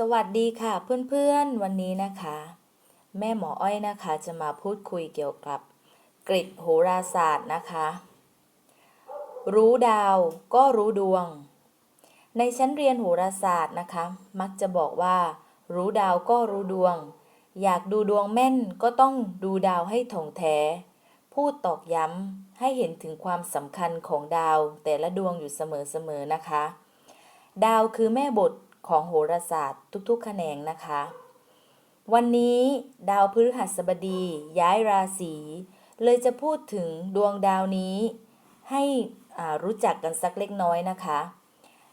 สวัสดีค่ะเพื่อนๆวันนี้นะคะ แม่หมออ้อยนะคะจะมาพูดคุยเกี่ยวกับกริดโหราศาสตร์นะคะ รู้ดาวก็รู้ดวง ในชั้นเรียนโหราศาสตร์นะคะ มักจะบอกว่า รู้ดาวก็รู้ดวง อยากดูดวงแม่นก็ต้องดูดาวให้ถ่องแท้ พูดตอกย้ำให้เห็นถึงความสำคัญของดาวแต่ละดวงอยู่เสมอๆนะคะ ดาวคือแม่บท ของโหราศาสตร์ทุกๆ แขนงนะคะ วันนี้ดาวพฤหัสบดีย้ายราศี เลยจะพูดถึงดวงดาวนี้ให้รู้จักกันสักเล็กน้อยนะคะ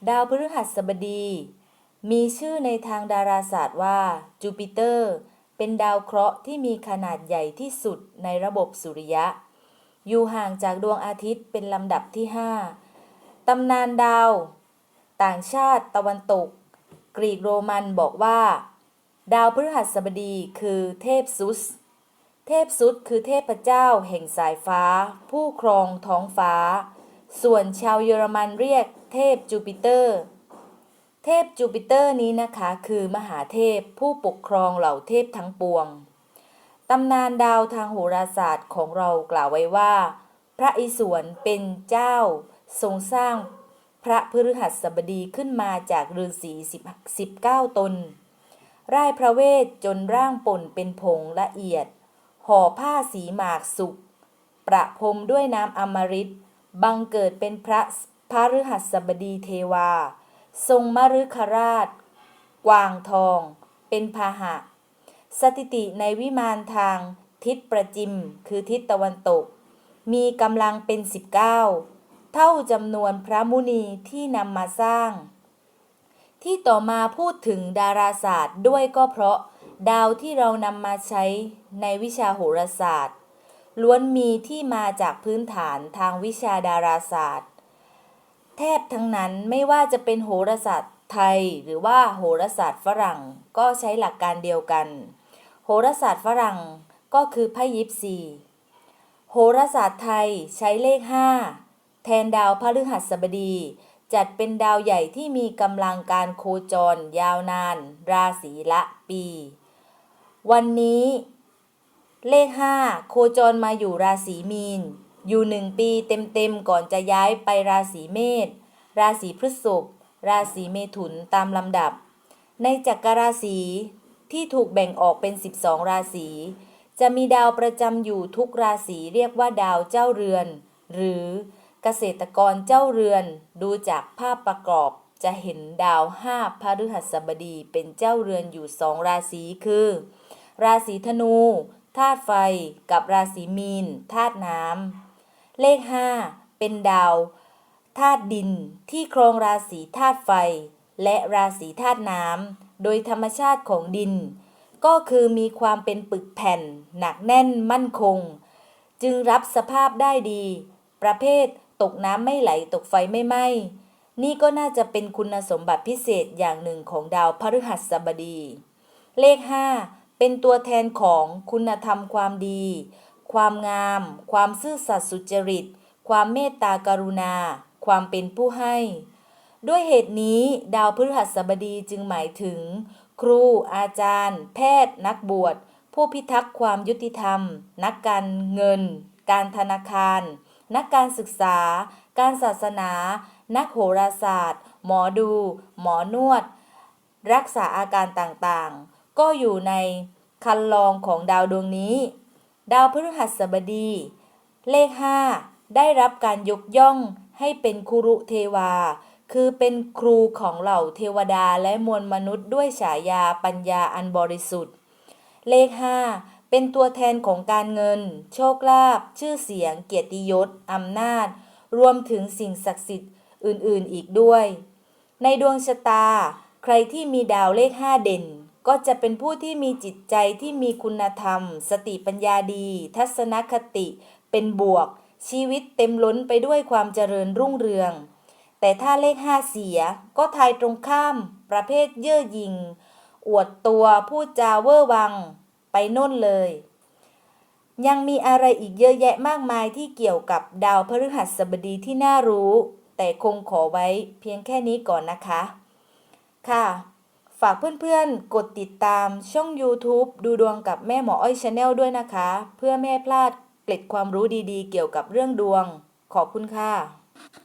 ดาวพฤหัสบดี มีชื่อในทางดาราศาสตร์ว่าจูปิเตอร์เป็นดาวเคราะห์ที่มีขนาดใหญ่ที่สุดในระบบสุริยะ อยู่ห่างจากดวงอาทิตย์เป็นลำดับที่ 5ตำนานดาว ต่างชาติตะวันตก กรีกโรมันบอกว่า ดาวพฤหัสบดีคือเทพซุส เทพซุสคือเทพเจ้าแห่งสายฟ้า ผู้ครองท้องฟ้า ส่วนชาวเยอรมันเรียกเทพจูปิเตอร์ เทพจูปิเตอร์นี้นะคะคือมหาเทพผู้ปกครองเหล่าเทพทั้งปวงตำนานดาวทางโหราศาสตร์ของเรากล่าวไว้ว่า พระอิศวรเป็นเจ้าทรงสร้าง พระพฤหัสบดีขึ้นมาจากฤาษีสิบเก้าตน ร่ายพระเวทจนร่างป่นเป็นผงละเอียด ห่อผ้าสีหมากสุก ประพรมด้วยน้ำอมฤต บังเกิดเป็นพระพระฤหัสบดีเทวา ทรงมฤคราช กวางทอง เป็นพาหะ สถิติในวิมานทางทิศประจิม คือทิศตะวันตก มีกำลังเป็น19เเท่าจำนวนพระมุนีที่นำมาสร้าง ที่ต่อมาพูดถึงดาราศาสตร์ด้วยก็เพราะดาวที่เรานำมาใช้ในวิชาโหราศาสตร์ ล้วนมีที่มาจากพื้นฐานทางวิชาดาราศาสตร์ แทบทั้งนั้นไม่ว่าจะเป็นโหราศาสตร์ไทยหรือว่าโหราศาสตร์ฝรั่งก็ใช้หลักการเดียวกัน โหราศาสตร์ฝรั่งก็คือไพ่ยิปซีโหราศาสตร์ไทยใช้เลข 5 แทนดาวพฤหัสบดี จัดเป็นดาวใหญ่ที่มีกำลังการโคจร ยาวนาน ราศีละปี วันนี้ เลข 5 โคจรมาอยู่ราศีมีน อยู่หนึ่งปีเต็มๆก่อนจะย้ายไปราศีเมษราศีพฤษภราศีเมถุนตามลำดับ ในจักรราศีที่ถูกแบ่งออกเป็น 12 ราศี จะมีดาวประจำอยู่ทุกราศีเรียกว่าดาวเจ้าเรือน หรือ เกษตรกรเจ้าเรือนดูจากภาพประกอบจะเห็นดาวห้าพฤหัสบดีเป็นเจ้าเรือนอยู่สองราศีคือ ราศีธนูธาตุไฟกับราศีมีนธาตุน้ำเลข 5 เป็นดาวธาตุดินที่ครองราศีธาตุไฟ และราศีธาตุน้ำโดยธรรมชาติของดิน ก็คือมีความเป็นปึกแผ่น หนักแน่นมั่นคง จึงรับสภาพได้ดี ประเภท ตกน้ำไม่ไหลตกไฟไม่ไหม้นี่ก็น่าจะเป็นคุณสมบัติพิเศษอย่างหนึ่งของดาวพฤหัสบดี เลข 5 เป็นตัวแทนของคุณธรรมความดี ความงาม ความซื่อสัตย์สุจริต ความเมตตากรุณา ความเป็นผู้ให้ ด้วยเหตุนี้ดาวพฤหัสบดีจึงหมายถึง ครู อาจารย์ แพทย์ นักบวช ผู้พิทักษ์ความยุติธรรม นักการเงิน การธนาคาร นักการศึกษา การศาสนา นักโหราศาสตร์ หมอดู หมอนวด รักษาอาการต่างๆ ก็อยู่ในคันลองของดาวดวงนี้ ดาวพฤหัสบดี เลข 5 ได้รับการยกย่องให้เป็นคุรุเทวา คือเป็นครูของเหล่าเทวดาและมวลมนุษย์ด้วยฉายาปัญญาอันบริสุทธิ์ เลข 5 เป็นตัวแทนของการเงิน โชคลาภชื่อเสียง เกียรติยศอำนาจ รวมถึงสิ่งศักดิ์สิทธิ์อื่นๆอีกด้วย ในดวงชะตา ใครที่มีดาวเลข5เด่น ก็จะเป็นผู้ที่มีจิตใจที่มีคุณธรรม สติปัญญาดี ทัศนคติ เป็นบวก ชีวิตเต็มล้นไปด้วยความเจริญรุ่งเรือง แต่ถ้าเลข5เสีย ก็ทายตรงข้าม ประเภทเย่อหยิ่ง อวดตัวพูดจาเวอร์วัง ไปโน่นเลย ยังมีอะไรอีกเยอะแยะมากมายที่เกี่ยวกับดาวพฤหัสบดีที่น่ารู้ แต่คงขอไว้เพียงแค่นี้ก่อนนะคะ ค่ะ ฝากเพื่อนๆ กดติดตามช่อง YouTube ดูดวงกับแม่หมออ้อยชาแนลด้วยนะคะ เพื่อไม่ให้พลาดเกร็ดความรู้ดีๆ เกี่ยวกับเรื่องดวง ขอบคุณค่ะ